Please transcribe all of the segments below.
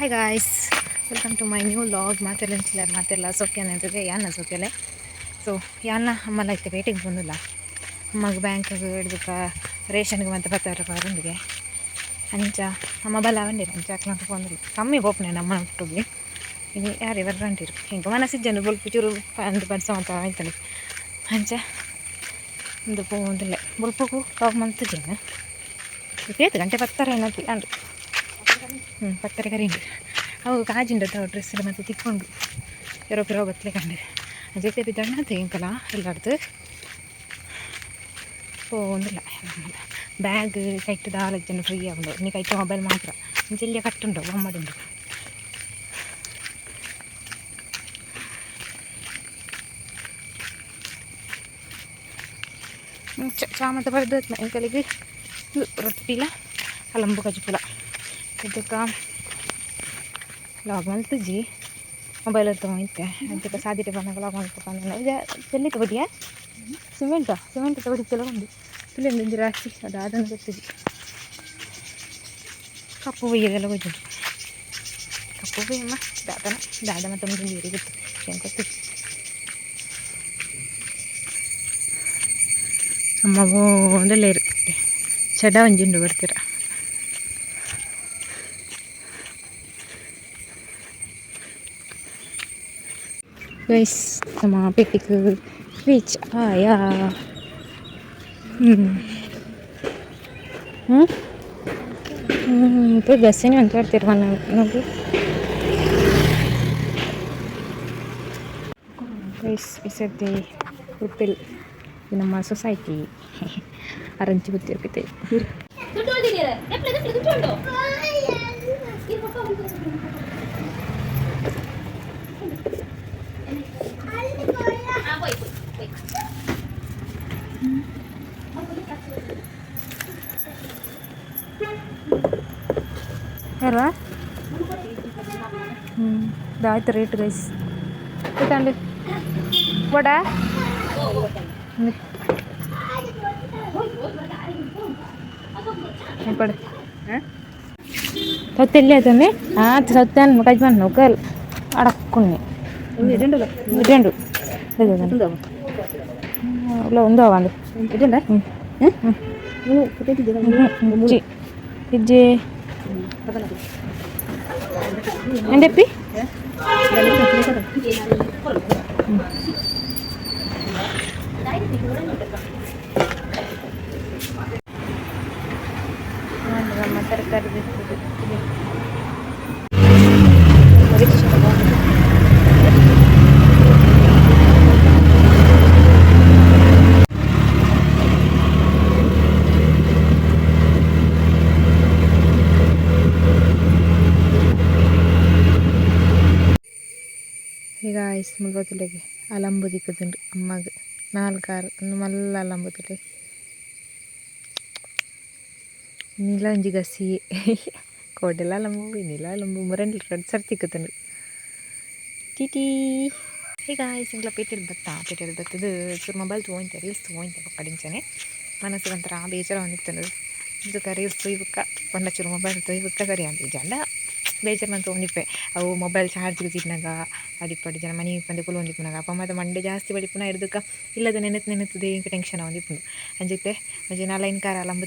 Hi guys welcome to my new vlog ಮಾತೆಲ್ಲ ಚಿಲ್ಲರ್ ಮಾತೆಲ್ಲ. ಸೊಕ್ಯಾನ ಅಂತದೆ ಯಾನ ಸೊಕ್ಯಲೆ ಸೊ ಯಾನ ಅಮ್ಮಲ್ಲ ಐತೆ ಬೇಟಿಗೆ ಬಂದಿಲ್ಲ. ಅಮ್ಮಗೆ ಬ್ಯಾಂಕಿಗೆ ಹಿಡ್ದಕ್ಕ ರೇಷನ್ಗೆ ಮತ್ತೆ ಬರ್ತಾರೆ ಅವರೊಂದಿಗೆ ಅಂಚ, ಅಮ್ಮ ಬಲ ಬಂದಿರ ಅಂಚ ಹಾಕ್ಲಂತ ಬಂದಿಲ್ಲ. ಕಮ್ಮಿ ಬೋಪ್ನೆ ನಮ್ಮ ಹುಟ್ಟುಗೆ. ಇದು ಯಾರು ಇವರು ಬಂದಿರು ಹಿಂಗೆ ಮನಸ್ಸಿದ್ದೇನೆ ಬುಲ್ ಚೂರು ಅಂದು ಬಡ್ಸ ಅಂತ ಆಯ್ತಲ್ಲ ಅಂಚ, ಒಂದು ಪೋಂದಿಲ್ಲ ಬೊಲ್ಪಗೂ ಲಾಗ್ ಮಂತಿದ್ದೇನೆ ಗಂಟೆ ಬರ್ತಾರೆ ಏನಂತ. ಅಂಡು ಪಕ್ಕದ ಕರೆಂಟ್ ಅವು ಕಾಜಿಂಡದ್ದು ಡ್ರೆಸ್ಸೆಲ್ಲ ಮತ್ತೆ ತಿಕ್ಕೊಂಡು ಇರೋ ಪಿರೋ ಬತ್ತಲೆ ಕಂಡು ಜೊತೆ ಬಿದ್ದಣ್ಣ ತೆಗಿಂಕಲ ಎಲ್ಲಾರ್ದು പോകുന്നില്ല ബാഗ് കയറ്റത് ആലോചന ഫ്രീ ആവുന്നുണ്ടോ ഇനി കയറ്റ മൊബൈൽ മാത്രം വലിയ കട്ടുണ്ടോ അമ്മടുണ്ടോ ಚಾಮದ ಬರ್ದು ಕಲಿಗೆ ರೊಟ್ಟಿಲ ಅಲಂಬು ಕಜ್ಪುಲ ಇದಕ್ಕೆ ಲಾಗ್ ಮಲ್ತಜ್ಜಿ ಮೊಬೈಲ್ ತೊಗೊಂಡಿದ್ದೆ ಅದಕ್ಕೆ ಸಾಧ್ಯತೆ ಬಂದಾಗ ಲಾಗ್ ಮಾಡ್ಬೇಕು ಅಂದ್ರೆ ಇದು ಚೆಲ್ಲಿ ತಗೊಡಿಯಾ ಸಿಮೆಂಟಾ ಸಿಮೆಂಟ್ ತಗೊಡಿದ್ದೆಲ್ಲ ಒಂದು ಇಲ್ಲಿಂದ ಇಂಜಿರ ಹಾಕಿ ಅದು ಅದನ್ನು ಗೊತ್ತಿದ್ದೆ ಕಪ್ಪು ಬೈಯದೆಲ್ಲ ಗೊತ್ತಿದ್ದು ಕಪ್ಪು ಬೈಯಮ್ಮ ದಾದನ ದಾದ ಮತ್ತು ಒಂದು ನೀರಿಗೆ ಗೊತ್ತು ಏನು ಗೊತ್ತಿತ್ತು ಅಮ್ಮ ಒಂದಲ್ಲೇ ಇರುತ್ತೆ ಚಡ ಒಂಜಿಂಡು ಬರ್ತೀರ guys sa mga pitikul rich aya hmm. Hmm? Hmm hmm hmm hmm hmm hmm hmm hmm guys isa di hotel in society. Arrange with you kita dur dur dur dur dur dur ಅಲ್ವಾ ಹ್ಞೂ ಇದಾಯ್ತು rate guys ಇಟ್ಕೊಂಡು ವಡ పడు. తెలియదండి చదువుతాను మాకు యజమాని ఒక అడక్కుని రెండు రెండు. ఇలా ఉందో వాళ్ళు എന്റെ അപ്പി ಈಗ ಐಸ್ ಮುಲ್ಗೋತಿಲೆಗೆ ಅಲಂಬು ದಿಕ್ಕುದುಂಡು ಅಮ್ಮಗೆ ನಾಲ್ಕಾರು ಒಂದು ಮಲ್ಲ ಅಲಂಬುತಿಲೆ ನೀಲ ಒಂಜಿ ಗಸಿ ಕೋಡೆಲ ಅಲಂಬು ನೀಲ ಅಲಂಬು ಮುರಂಡ್ ಎರಡು ಸರ್ ತಿಕ್ಕುದುಂಡು ಟಿಟಿ ಈಗ ಐಸಿಂಗ್ಲ ಪೇಟೆಲ್ ಬತ್ತ ಪೇಟೆಲ್ ಬತ್ತದು ಚೂರು ಮೊಬೈಲ್ ತೊಗೊಂತೆ ರೀಲ್ಸ್ ತೊಗೊಂತೆ ಪಕ್ಕಡಿಂಚನೆ ಮನಸ್ಸಿಗೆ ಒಂಥರ ಬೇಜಾರ ಹೊಂದಿತ್ತು ಇದಕ್ಕೆ ರೀಲ್ಸ್ ತೊಯ್ಬೇಕ ಪಂಡ ಚೂರು ಮೊಬೈಲ್ ತೊಯ್ಬೇಕ ಸರಿ ಅಂತ ಜಂಡ ಬೇಜಾರು ನಾನು ತೊಗೊಂಡಿಪ್ಪೆ ಅವು ಮೊಬೈಲ್ ಚಾರ್ಜ್ಗೆ ತಿನ್ನಾಗ ಅಡಿಪಡಿ ಜನ ಮನೆ ಬಂದು ಕುಲು ಹೊಂದಿಪ್ಪನಾಗ ಅಪ್ಪ, ಅಮ್ಮ ಮಂಡೆ ಜಾಸ್ತಿ ಬಡಿಪುನ ಇರೋದಕ್ಕೆ ಇಲ್ಲದ ನೆನೆತ್ ನೆನೆತದೆ ಇಂಕ ಟೆನ್ಷನ್ ಹೊಂದಿಪ್ಪುಂಡು ಅಂಜತ್ತೆ ಅಂಜೆ ನಾ ಲೈನ್ ಕಾರ ಅಲಂಬ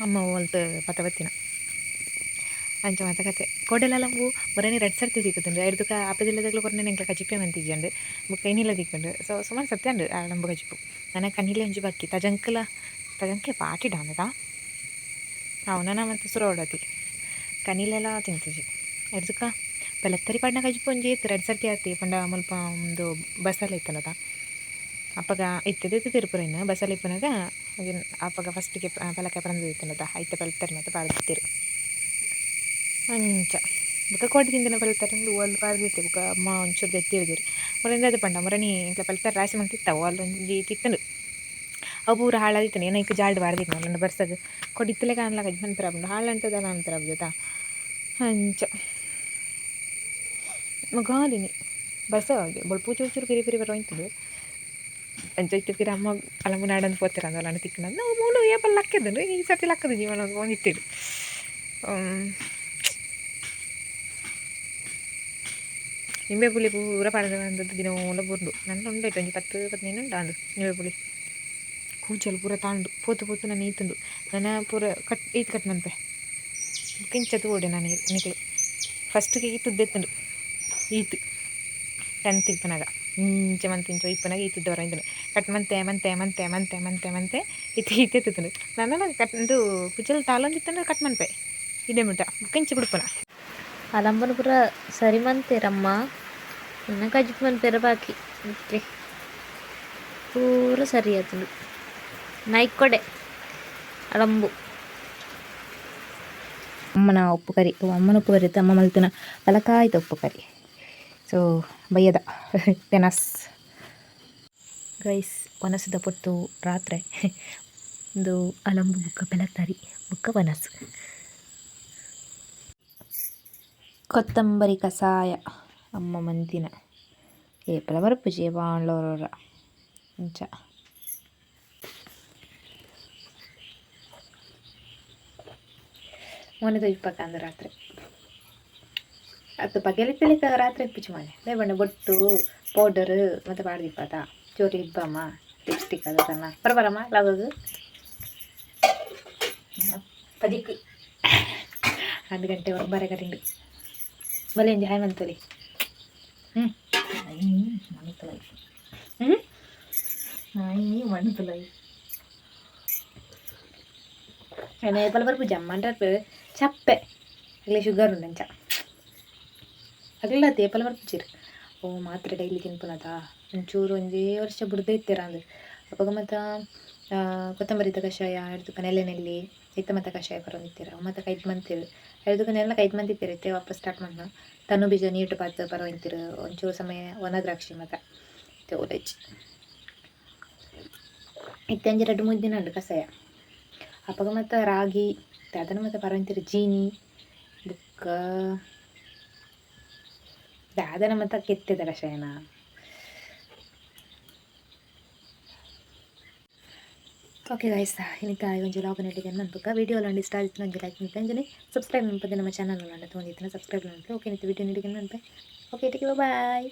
ಅಮ್ಮ ಒಲ್ತು ಪತವತ್ತಿನ ಅಂಜ ಅಂಚ ಮಾತ ಕತೆ ಲಂಬು ಬರೇ ರೆಡ್ ಸರ್ತಿ ಸಿಕ್ಕುತ್ತುಂಡು ಎಡ್ದಕ್ಕ ಅಪ್ಪದಿಲ್ಲದಾಗಲೂ ಕೊರನೆ ನಂಗೆ ಕಜಿಪ್ಪೆ ಮಂತಿಜ್ಜಂಡು ಬುಕ್ಕ ಏನಿಲ್ಲ ದಿಕ್ಕಂಡು ಸೊ, ಸುಮಾರು ಆ ಲಂಬ ಕಜಿಪ್ಪು ನನಗೆ ಕಣ್ಣಿಲ್ಲ ಒಂಜಿ ಬಾಕಿ. ತಜಂಕಲ ತಜಂಕೆ ಪಾಟಿ ಡಾಮದ ಅವನ ಮತ್ತೆ ಸುರ ಕನಿಲೆಲ್ಲ ತಿಂತಿದ್ವಿ. ಎಡ್ದಕ್ಕ ಬೆಲತ್ತರಿ ಪಡ್ನ ಕಜ್ಪೊಂಜಿ ಒಂಜಿ ಇತ್ತು ರೆಡ್ ಸರ್ತಿ ಆತಿ ಪಂಡ ಮುಲ್ಪ ಒಂದು ಬಸ್ಸಲ್ಲಿ ಇತ್ತನದ ಅಪ್ಪಗ ಇತ್ತದಿತ್ತು ತಿರುಪುರಿನ ಬಸ್ಸಲ್ಲಿ ಇಪ್ಪನಾಗ ಅಪ್ಪಗ ಫಸ್ಟಿಗೆ ಪಲಕೆ ಪರಂದು ಇತ್ತನದ ಐತೆ ಪಲತ್ತರಿ ಮತ್ತೆ ಪಾರ್ದಿತ್ತಿರು ಅಂಚ. ಬುಕ್ಕ ಕೊಟ್ಟು ತಿಂದಿನ ಪಲ್ತಾರೆ ಒಂದು ಪಾರ್ದಿತ್ತೆ ಬುಕ್ಕ ಅಮ್ಮ ಒಂಚೂರು ಎತ್ತಿರಿದಿರಿ ಮುರಿಂದ ಅದು ಪಂಡ ಮುರಣಿ ಇಂಕ ಪಲ್ತಾರೆ ರಾಶಿ ಮಂತಿತ್ತವು ಅಲ್ಲೊಂದು ತಿತ್ತನು ಅವು ಪೂರ ಹಾಳಾದಿತ್ತಾನೆ, ಏನೋ ಈಗ ಜಾಡ್ ಬಾರ್ದಿತ್ತು ನನ್ನ ಬರ್ಸದು. ಕೊಡಿತ್ತಲೇ ಕಾಣಲಾಗ ನಂತರ ಬಂದು ಹಾಳಂಟದಲ್ಲ ನಂತರ ಬಜತಾ ಅಂಚ ಮಗಾಲಿನಿ ಬಸ ಹಾಗೆ. ಬೊಳ್ಪು ಚೂರು ಚೂರು ಪಿರಿ ಬರೋ ಬರೋಯ್ತದೆ ಅಂಚ ಇಟ್ಟು ಪಿರಿ ಅಮ್ಮ ಅಲಂಬು ನಾಡಂದು ಪೋತಿರ ಅಂದಲ್ಲ ತಿಕ್ಕನ ನಾವು ಮೂಲು ಏಪಲ್ ಲಕ್ಕದನು ಈ ಸರ್ತಿ ಲಕ್ಕದ ಜೀವನ ಒಂದಿಟ್ಟಿಡು ನಿಂಬೆ ಪುಳಿ ಪೂರ ಪಡೆದ ಬಂದದ್ದು ಮೂಲ ಬುರ್ದು ನನ್ನ ಉಂಡಾಯ್ತು ಒಂಜಿ ಪತ್ತು ಪದಿನೈದು ಉಂಟು ಅಂದು ನಿಂಬೆ ಪುಳಿ. ಕೂಚಲು ಪೂರ ತಾಂಡು. ಪೋತು ಪೋತು ನಾನು ಈತುಂಡು. ನನ್ನ ಪೂರ ಕಟ್ ಈತ್ ಕಟ್ ಮನ್ಪೆ ಕಿಂಚತ್ತು ಓಡೆ ನಾನು ನಿಕ್ಲು ಫಸ್ಟ್ಗೆ ಈತದ್ದು ಎತ್ತುಂಡು ಈತು ಟೆಂತ್ ಇಪ್ಪನಾಗ ಇಂಚೆ ಮಂತ್ ಇಂಚ ಇಪ್ಪನಾಗ ಈತಿದ್ದವರ ಇಂದನು ಕಟ್ ಮಂತೆ ಮಂತೆ ಮಂತೆ ಮಂತೆ ಮಂತೆ ಮಂತೆ ಇತ್ತು ಈತೆತ್ತುಂಡು ನನ್ನ ಕಟ್ ಇದು ಕುಚಲ್ ತಾಲೊಂದಿತ್ತಂದ್ರೆ ಕಟ್ ಮನ್ಪೆ ಇದೇ ಮಿಟ ಕಿಂಚ ಬಿಡ್ಪನ ಅಲಂಬನ ಪೂರ ಸರಿ ಮಂತೇರಮ್ಮ ನನ್ನ ಕಜಿಪ್ ಮನ್ಪೇರ ಬಾಕಿ ಓಕೆ ಪೂರ ಸರಿ ಆತುಂಡು ನೈಕೊಡೆ ಅಳಂಬು ಅಮ್ಮನ ಉಪ್ಪು ಕರಿ ಓ ಅಮ್ಮನ ಉಪ್ಪು ಕರಿ ಇತ್ತು ಅಮ್ಮ ಮಲ್ತಿನ ಪಲಕಾಯ್ತ ಉಪ್ಪು ಕರಿ ಸೊ ಬಯ್ಯದ ಪೆನಸ್ ಗೈಸ್ ಒನಸದ ಪೊಟ್ಟು ರಾತ್ರಿ ಒಂದು ಅಲಂಬು ಬುಕ್ಕ ಬೆಲತಾರಿ ಬುಕ್ಕ ವನಸು ಕೊತ್ತಂಬರಿ ಕಷಾಯ ಅಮ್ಮ ಮಂತಿನ ಏಪಲ ಬರಪುಜಿ ಬಾಣ್ಲೋರ ಇಂಚ મને તો ಇಪ್ಪತ್ತೊಂದು ರಾತ್ರಿ ಅದು ಬಗೆಲಿ ರಾತ್ರಿ ಪಿಚ್ಚು ಮನೆ ದೇವಣ್ಣ ಬೊಟ್ಟು ಪೌಡರ್ ಮತ್ತು ಬಾಡ್ದಿಪ್ಪದ ಚೋರಿ ಇಬ್ಬಮ್ಮ ಲಿಪ್ಸ್ಟಿಕ್ ಅದನ್ನ ಬರಬರಮ್ಮ ಲಾಗೋದು ಪದಿಕ್ ಒಂದು ಗಂಟೆ ಹೊರಗೆ ಬರಗರಿಂಡು ಬಲೆ ಎಂಜಾಯ್ ಮಂತಲಿ ಹ್ಞೂ ಹ್ಞೂ ಮಣ್ಣು ತುಲೈ ಏನೇ ಬಲ ಬರ್ಬು ಜಮ್ಮ ಅಂಟಾರು ചപ്പെ. അല്ലെങ്കിൽ ഷുഗർ ഉണ്ടെന്ന് ಅಗಲ ತೇಪಲ ಬರ್ಪಿಚ್ಚಿರಿ ಓ ಮಾತ್ರೆ ಡೈಲಿ ತಿನ್ಪುನದಾ ಒಂಚೂರು ಒಂದೇ ವರ್ಷ ಬುಡ್ದೇ ಇರ್ತೀರ ಅಂದ್ರೆ ಅವಾಗ ಮತ್ತು ಕೊತ್ತಂಬರಿದ ಕಷಾಯ ಹಿಡ್ದುಕ ನೆಲೆ ನೆಲ್ಲಿ ಇತ್ತ ಮತ್ತು ಕಷಾಯ ಬರೋದಿತ್ತೀರ ಮತ್ತು ಕೈದು ಮಂತಿರು ಹಿಡ್ದುಕ ನೆಲ್ಲ ಕೈದು ಮಂದಿ ಇತ್ತೆ ವಾಪಸ್ ಸ್ಟಾರ್ಟ್ ಮಾಡ್ನ ತನು ಬೀಜ ನೀಟು ಬಾತು ಬರೋ ಇಂತಿರು ಒಂಚೂರು ಸಮಯ ಒಣ ದ್ರಾಕ್ಷಿ ಮತ್ತು ತೋಲೇಜ್ ಇತ್ತೆ ಅಂಜೆ ಎರಡು ಮೂರು ದಿನ ಉಂಟು ಕಷಾಯ ಅವಾಗ ರಾಗಿ ಅದನ್ನು ಮತ್ತು ಬರೋಂತಿರು ಜೀನಿ, ಬುಕ್ಕ. ದಾದನ ಮತ್ತು ಕೆತ್ತಿದ ಶಯನ. ಓಕೆ ಗಾಯ್ಸ್ ಇನ್ನಿತ ಒಂಜಿ ಲಾಗ್ ನನ್ನ ನನ್ಪುಕ್ಕ ವೀಡಿಯೋ ಲಾಂಡ್ ಇಷ್ಟ ಆಯ್ತು ನನಗೆ ಲೈಕ್ ನಿಂತ ಅಂಜನೆ ಸಬ್ಸ್ಕ್ರೈಬ್ ನಂಪದೆ ನಮ್ಮ ಚಾನಲ್ ಲಾಂಡ ತೊಗೊಂಡಿದ್ದಾನೆ ಸಬ್ಸ್ಕ್ರೈಬ್ ನಂಪೆ ಓಕೆ ನಿಂತು ವಿಡಿಯೋ ನೀಡಿಗೆ ನನ್ಪೆ ಓಕೆ ಟೇಕ್ ಬಾಯ್